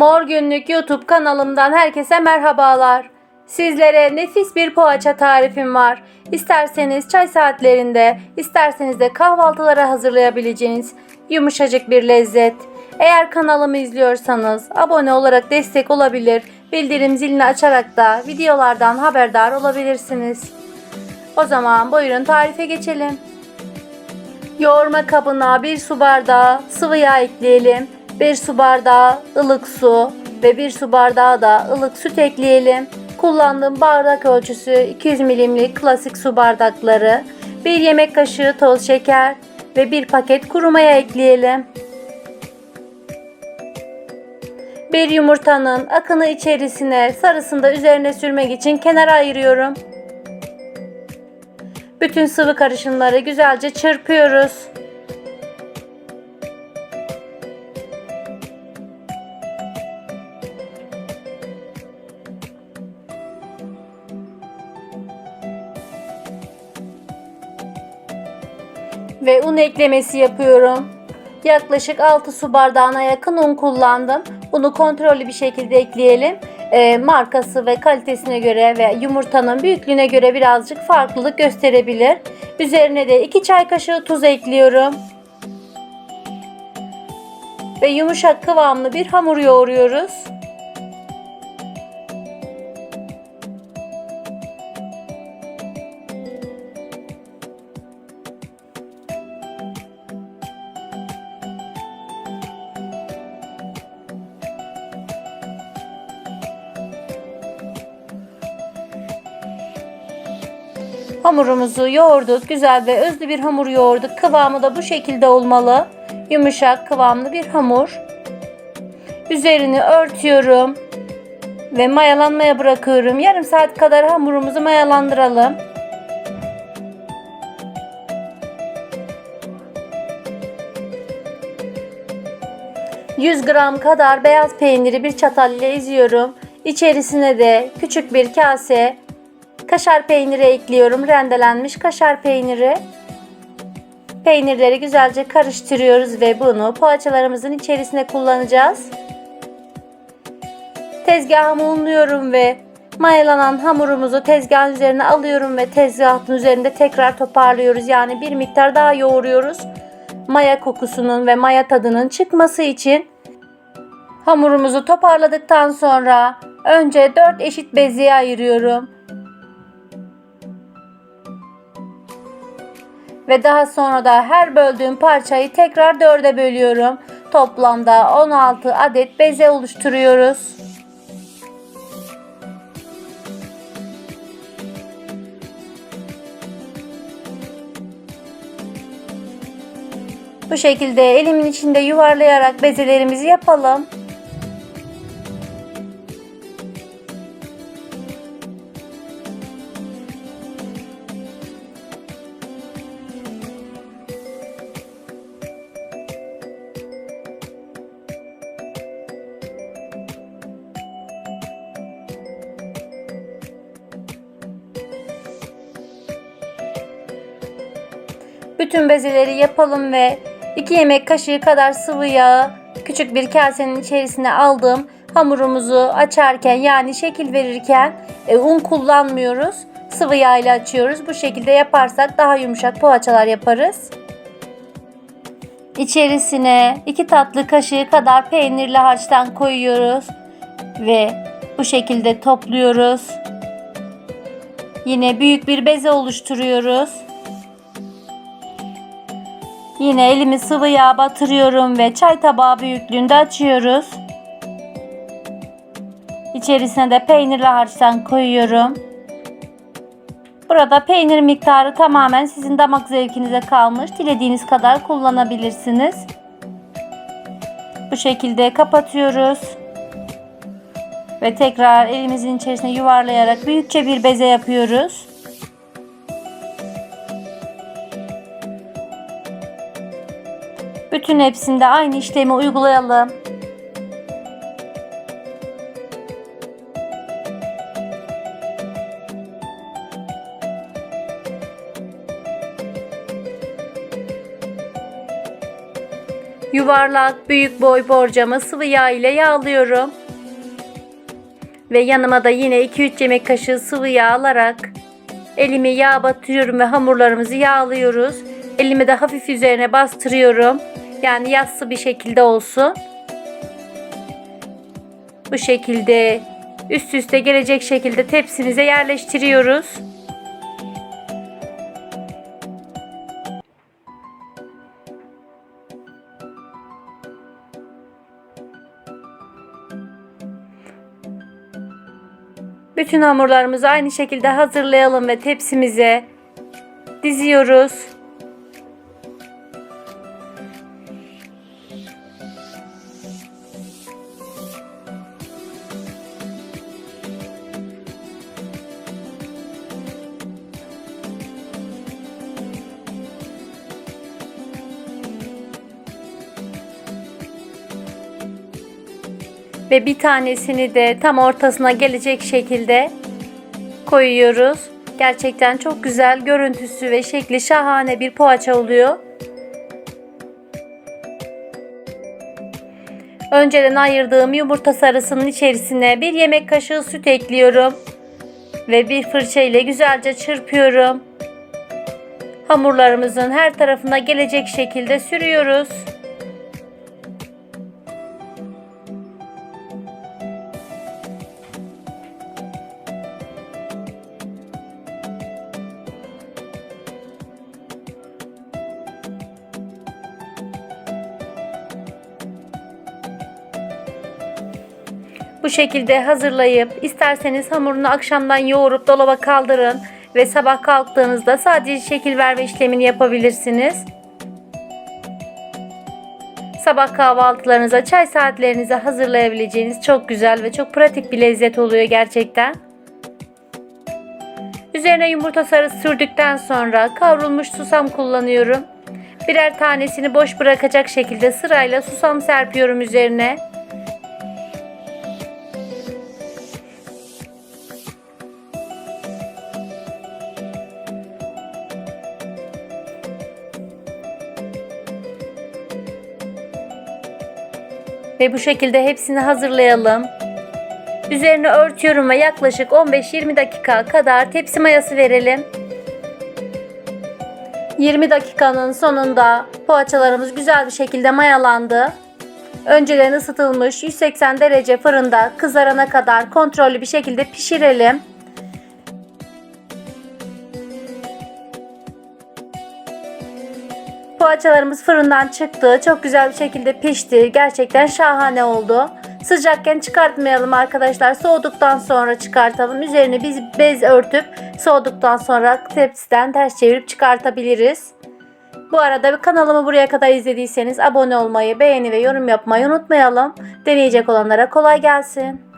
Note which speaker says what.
Speaker 1: Mor Günlük YouTube kanalımdan herkese merhabalar. Sizlere nefis bir poğaça tarifim var. İsterseniz çay saatlerinde, isterseniz de kahvaltılara hazırlayabileceğiniz yumuşacık bir lezzet. Eğer kanalımı izliyorsanız abone olarak destek olabilir, bildirim zilini açarak da videolardan haberdar olabilirsiniz. O zaman buyurun tarife geçelim. Yoğurma kabına 1 su bardağı sıvı yağ ekleyelim. 1 su bardağı ılık su ve 1 su bardağı da ılık süt ekleyelim. Kullandığım bardak ölçüsü 200 milimlik klasik su bardakları. 1 yemek kaşığı toz şeker ve 1 paket kuru maya ekleyelim. Bir yumurtanın akını içerisine sarısını da üzerine sürmek için kenara ayırıyorum. Bütün sıvı karışımları güzelce çırpıyoruz. Ve un eklemesi yapıyorum. Yaklaşık 6 su bardağına yakın un kullandım. Bunu kontrollü bir şekilde ekleyelim. Ee, markası ve kalitesine göre ve yumurtanın büyüklüğüne göre birazcık farklılık gösterebilir. Üzerine de 2 çay kaşığı tuz ekliyorum. Ve yumuşak kıvamlı bir hamur yoğuruyoruz. Hamurumuzu yoğurduk. Güzel ve özlü bir hamur yoğurduk. Kıvamı da bu şekilde olmalı. Yumuşak kıvamlı bir hamur. Üzerini örtüyorum. Ve mayalanmaya bırakıyorum. Yarım saat kadar hamurumuzu mayalandıralım. ...100 gram kadar beyaz peyniri bir çatal ile eziyorum. İçerisine de küçük bir kase Kaşar peyniri ekliyorum. Rendelenmiş kaşar peyniri. Peynirleri güzelce karıştırıyoruz ve bunu poğaçalarımızın içerisine kullanacağız. Tezgahımı unluyorum ve mayalanan hamurumuzu tezgahın üzerine alıyorum ve tezgahın üzerinde tekrar toparlıyoruz. Yani bir miktar daha yoğuruyoruz. Maya kokusunun ve maya tadının çıkması için hamurumuzu toparladıktan sonra önce 4 eşit beziye ayırıyorum. Ve daha sonra da her böldüğüm parçayı tekrar dörde bölüyorum. Toplamda 16 adet beze oluşturuyoruz. Bu şekilde elimin içinde yuvarlayarak bezelerimizi yapalım. Bütün bezeleri yapalım ve 2 yemek kaşığı kadar sıvı yağı küçük bir kasenin içerisine aldım. Hamurumuzu açarken yani şekil verirken e, un kullanmıyoruz. Sıvı yağ ile açıyoruz. Bu şekilde yaparsak daha yumuşak poğaçalar yaparız. İçerisine 2 tatlı kaşığı kadar peynirli harçtan koyuyoruz ve bu şekilde topluyoruz. Yine büyük bir beze oluşturuyoruz. Yine elimi sıvı yağ batırıyorum ve çay tabağı büyüklüğünde açıyoruz. İçerisine de peynirli harçtan koyuyorum. Burada peynir miktarı tamamen sizin damak zevkinize kalmış. Dilediğiniz kadar kullanabilirsiniz. Bu şekilde kapatıyoruz. Ve tekrar elimizin içerisine yuvarlayarak büyükçe bir beze yapıyoruz. Bütün hepsinde aynı işlemi uygulayalım. Yuvarlak büyük boy borcamı sıvı yağ ile yağlıyorum. Ve yanıma da yine 2-3 yemek kaşığı sıvı yağ alarak elimi yağ batırıyorum ve hamurlarımızı yağlıyoruz. Elimi de hafif üzerine bastırıyorum. Yani yassı bir şekilde olsun. Bu şekilde üst üste gelecek şekilde tepsimize yerleştiriyoruz. Bütün hamurlarımızı aynı şekilde hazırlayalım ve tepsimize diziyoruz. Ve bir tanesini de tam ortasına gelecek şekilde koyuyoruz. Gerçekten çok güzel görüntüsü ve şekli şahane bir poğaça oluyor. Önceden ayırdığım yumurta sarısının içerisine bir yemek kaşığı süt ekliyorum. Ve bir fırça ile güzelce çırpıyorum. Hamurlarımızın her tarafına gelecek şekilde sürüyoruz. Bu şekilde hazırlayıp isterseniz hamurunu akşamdan yoğurup dolaba kaldırın ve sabah kalktığınızda sadece şekil verme işlemini yapabilirsiniz. Sabah kahvaltılarınıza, çay saatlerinize hazırlayabileceğiniz çok güzel ve çok pratik bir lezzet oluyor gerçekten. Üzerine yumurta sarısı sürdükten sonra kavrulmuş susam kullanıyorum. Birer tanesini boş bırakacak şekilde sırayla susam serpiyorum üzerine. Ve bu şekilde hepsini hazırlayalım. Üzerine örtüyorum ve yaklaşık 15-20 dakika kadar tepsi mayası verelim. 20 dakikanın sonunda poğaçalarımız güzel bir şekilde mayalandı. Önceden ısıtılmış 180 derece fırında kızarana kadar kontrollü bir şekilde pişirelim. Poğaçalarımız fırından çıktı. Çok güzel bir şekilde pişti. Gerçekten şahane oldu. Sıcakken çıkartmayalım arkadaşlar. Soğuduktan sonra çıkartalım. Üzerine biz bez örtüp soğuduktan sonra tepsiden ters çevirip çıkartabiliriz. Bu arada kanalımı buraya kadar izlediyseniz abone olmayı, beğeni ve yorum yapmayı unutmayalım. Deneyecek olanlara kolay gelsin.